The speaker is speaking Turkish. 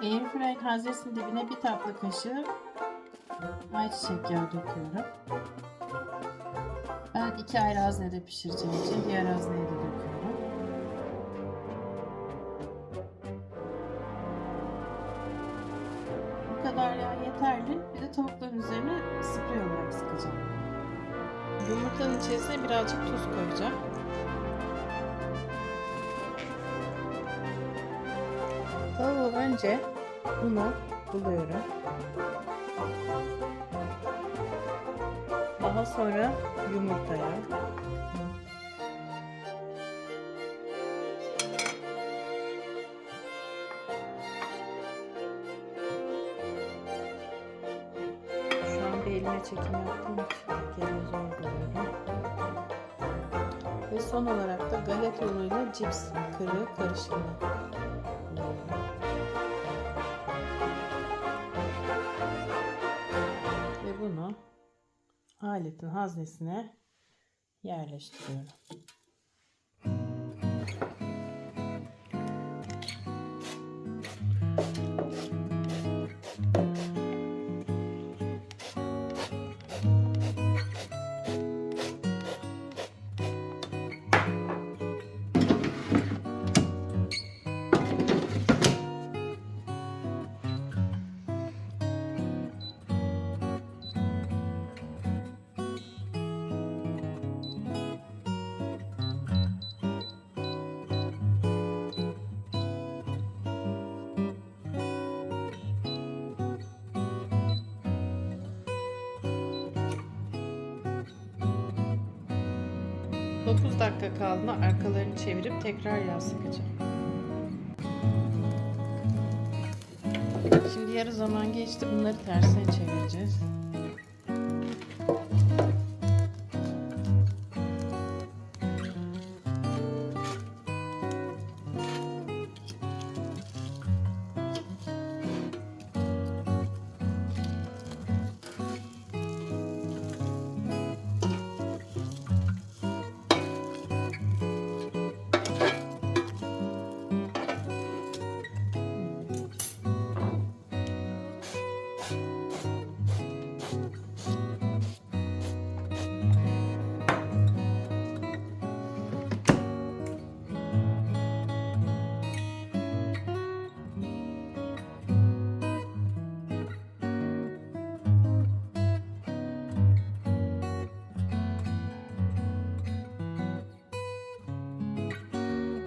Airfryer haznesinin dibine bir tatlı kaşığı ayçiçek yağı döküyorum. Ben iki ayrı haznede pişireceğim için diğer hazneye de döküyorum. Bu kadar yağ yeterli. Bir de tavukların üzerine sprey olarak sıkacağım. Yumurtanın içerisine birazcık tuz koyacağım. Tavuğu önce unu buluyorum. Daha sonra yumurtaya. Şu an bir elime çekim yaptığım için geri zor buluyorum. Ve son olarak da galeta unuyla cips kırığı karışımı. Ve bunu aletin haznesine yerleştiriyorum. Dokuz dakika kaldığında arkalarını çevirip tekrar yağ sıkacağım. Şimdi yarı zaman geçti. Bunları tersine çevireceğiz.